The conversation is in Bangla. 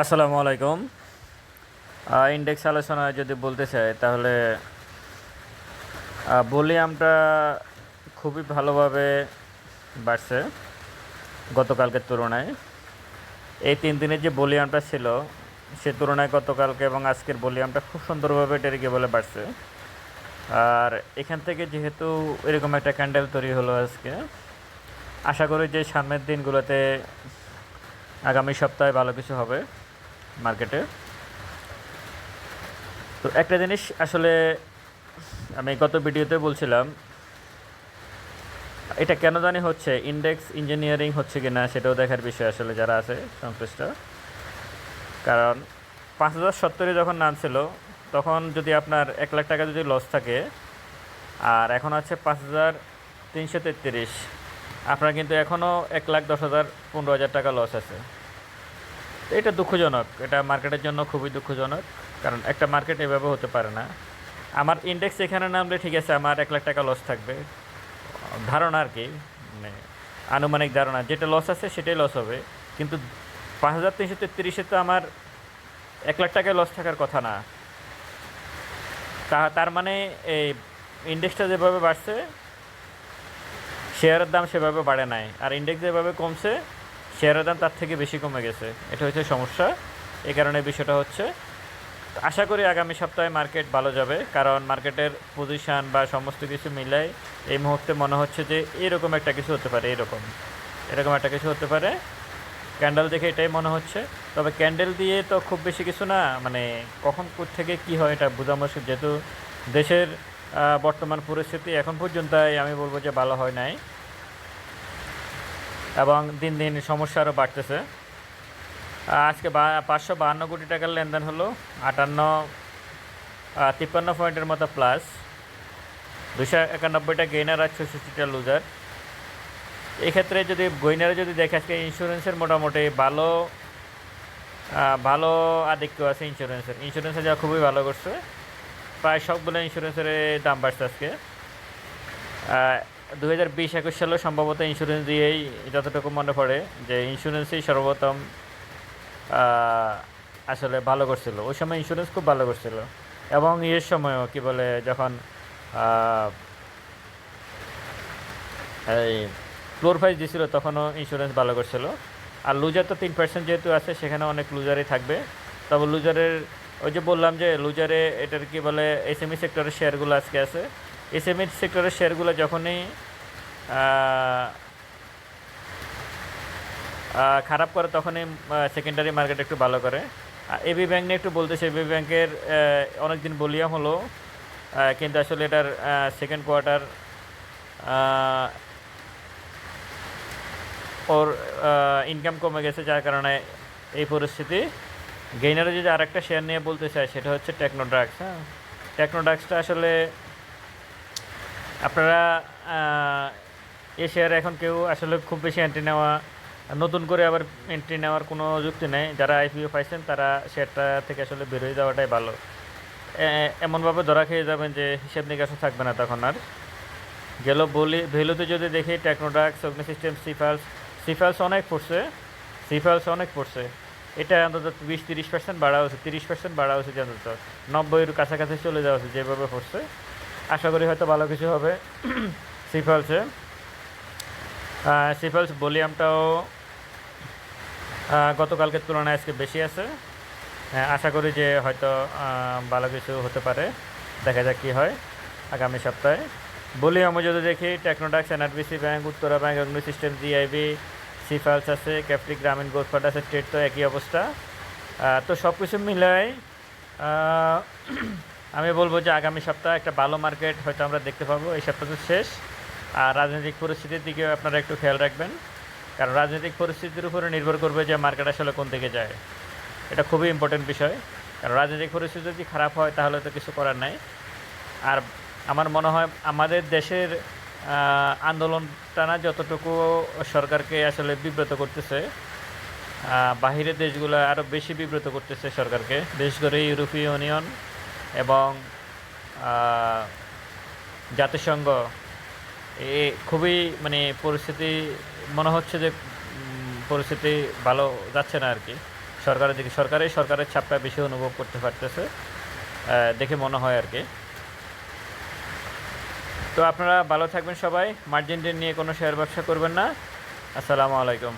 আসসালামু আলাইকুম। ইন্ডেক্স আলোচনায় যদি বলতে চাই, তাহলে ভলিউমটা খুবই ভালোভাবে বাড়ছে গতকালকের তুলনায়। এই তিন দিনের যে ভলিউমটা ছিল, সে তুলনায় গতকালকে এবং আজকের ভলিউমটা খুব সুন্দরভাবে টেরিকে বলে বাড়ছে। আর এখান থেকে যেহেতু এরকম একটা ক্যান্ডেল তৈরি হলো আজকে, আশা করি যে সামনের দিনগুলোতে আগামী সপ্তাহে ভালো কিছু হবে। মার্কেটে। তো একটা জিনিস আসলে আমি গত ভিডিওতে বলছিলাম, এটা কেন জানি হচ্ছে ইন্ডেক্স ইঞ্জিনিয়ারিং হচ্ছে কি না সেটাও দেখার বিষয় আসলে যারা আছে সংশ্লিষ্ট কারণ পাঁচ হাজার সত্তরে যখন নামছিল, তখন যদি আপনার এক লাখ টাকা যদি লস থাকে, আর এখন আছে পাঁচ হাজার তিনশো তেত্রিশ, আপনার কিন্তু এখনও এক লাখ দশ হাজার পনেরো হাজার টাকা লস আছে। এটা দুঃখজনক। এটা মার্কেটের জন্য খুবই দুঃখজনক। কারণ একটা মার্কেট এভাবে হতে পারে না। আমার ইন্ডেক্স এখানে নামলে ঠিক আছে, আমার এক লাখ টাকা লস থাকবে। ধারণা আর কি মানে আনুমানিক ধারণা। যেটা লস আছে সেটাই লস হবে। কিন্তু পাঁচ হাজার তিনশো তেত্রিশে তো আমার এক লাখ টাকায় লস থাকার কথা না। তা, তার মানে এই ইন্ডেক্সটা যেভাবে বাড়ছে শেয়ারের দাম সেভাবে বাড়ে নাই। আর ইন্ডেক্স যেভাবে কমছে শেয়ারের দাম তার থেকে বেশি কমে গেছে। এটা হচ্ছে সমস্যা। এই কারণে বিষয়টা হচ্ছে, আশা করি আগামী সপ্তাহে মার্কেট ভালো যাবে, কারণ মার্কেটের পজিশান বা সমস্ত কিছু মিলাই এই মুহূর্তে মনে হচ্ছে যে এরকম একটা কিছু হতে পারে, এরকম। এরকম একটা কিছু হতে পারে। ক্যান্ডেল দেখে এটাই মনে হচ্ছে। তবে ক্যান্ডেল দিয়ে তো খুব বেশি কিছু না মানে কখন থেকে কি হয় এটা বোঝা মুশকিল। যেহেতু দেশের বর্তমান পরিস্থিতি এখন পর্যন্ত আমি বলব যে ভালো হয় নাই। এবং দিন দিন সমস্যা আরও বাড়তেছে। আজকে বা- পাঁচশো বাহান্ন কোটি টাকার লেনদেন হলো, আটান্ন তিপ্পান্ন পয়েন্টের মতো প্লাস দুশো একানব্বইটা গেইনার আর ছষট্টিটা লুজার এক্ষেত্রে যদি গইনারে যদি দেখে আজকে ইন্স্যুরেন্সের মোটামুটি ভালো ভালো আধিক্য আছে ইন্স্যুরেন্সের ইন্স্যুরেন্সে যা খুবই ভালো করছে। প্রায় সবগুলো ইন্স্যুরেন্সের দাম বাড়ছে আজকে। দু হাজার বিশ একুশ সালেও সম্ভবত ইন্স্যুরেন্স দিয়েই যতটুকু মনে পড়ে যে ইন্স্যুরেন্সই সর্বপ্রথম আসলে ভালো করছিল। ওই সময় ইন্স্যুরেন্স খুব ভালো করছিল। এবং ইয়ের সময়ও কি বলে যখন এই ফ্লোর প্রাইস দিছিল তখনও ইন্স্যুরেন্স ভালো করছিল। আর লুজার তো তিন পার্সেন্ট যেহেতু আছে সেখানে অনেক লুজারই থাকবে। তবে লুজারের ওই যে বললাম যে লুজারে এটার কি বলে এস এম এসএমই সেক্টরের শেয়ারগুলো আজকে আছে। এসএমই সেক্টরের শেয়ারগুলো যখনই খারাপ করে তখনই সেকেন্ডারি মার্কেট একটু ভালো করে। এবি ব্যাংক নিয়ে একটু বলতেছে এবি ব্যাংকের অনেক দিন বলিয়াম হলো কিন্তু আসলে এটার সেকেন্ড কোয়ার্টার ওর ইনকাম কমে গেছে, যার কারণে এই পরিস্থিতি। গেইনারে যদি আরেকটা শেয়ার নিয়ে বলতে চাই সেটা হচ্ছে টেকনোড্রাগস হ্যাঁ। টেকনোড্রাগসটা আসলে আপনারা এই এখন কেউ আসলে খুব বেশি এন্ট্রি নেওয়া, নতুন করে আবার এন্ট্রি নেওয়ার কোনো যুক্তি নেই। যারা আইপিও পাইছেন, তারা শেয়ারটা থেকে আসলে বেরোয় যাওয়াটাই ভালো। এমনভাবে ধরা খেয়ে যাবেন যে হিসেব নিকাশও থাকবে না তখন আর। গেল বলি ভ্যালুতে যদি দেখি টেকনোডাক্স অগ্নি সিস্টেম সিফালস সিফালস অনেক পড়ছে সিফালস অনেক পড়ছে। এটা অন্তত বিশ, তিরিশ পার্সেন্ট বাড়া হচ্ছে তিরিশ পার্সেন্ট বাড়া হচ্ছে অন্তত। নব্বইয়ের কাছাকাছি চলে যাওয়া উচিত, যেভাবে পড়ছে। আশা করি হয়তো ভালো কিছু হবে। সিফালসে। সিফালস ভলিউমটাও গতকালকের তুলনায় আজকে বেশি আছে। আশা করি যে হয়তো ভালো কিছু হতে পারে। দেখা যাক কী হয় আগামী সপ্তাহে। আমি যদি দেখি, টেকনোডাক্স NRBC bank, Uttara bank Agni system GIB সিফালস আছে ক্যাপ্টিক গ্রামীণ গোল্ড ফান্ড আছে স্টেট তো একই অবস্থা। তো সব কিছু মিলাই আমি বলব যে আগামী সপ্তাহে একটা ভালো মার্কেট হয়তো আমরা দেখতে পাবো। এই সপ্তাহ তো শেষ। আর রাজনৈতিক পরিস্থিতির দিকেও আপনারা একটু খেয়াল রাখবেন। কারণ রাজনৈতিক পরিস্থিতির উপরে নির্ভর করবে যে মার্কেট আসলে কোন দিকে যায়। এটা খুবই ইম্পর্টেন্ট বিষয়। কারণ রাজনৈতিক পরিস্থিতি যদি খারাপ হয় তাহলে তো কিছু করার নাই। আর আমার মনে হয় আমাদের দেশের আহ, আন্দোলনটা না যতটুকু সরকারকে আসলে বিব্রত করতেছে বাহিরের দেশগুলো আরও বেশি বিব্রত করতেছে সরকারকে। বিশেষ করে ইউরোপীয় ইউনিয়ন এবং জাতিসংঘ, এ খুবই মানে পরিস্থিতি, মনে হচ্ছে যে পরিস্থিতি ভালো যাচ্ছে না আর কি সরকারের দিকে সরকারের সরকারের ছাপটা বেশি অনুভব করতে পারতেছে দেখে মনে হয় আর কি তো আপনারা ভালো থাকবেন সবাই, মার্জিন নিয়ে কোনো শেয়ার ব্যবসা করবেন না। আসসালামু আলাইকুম।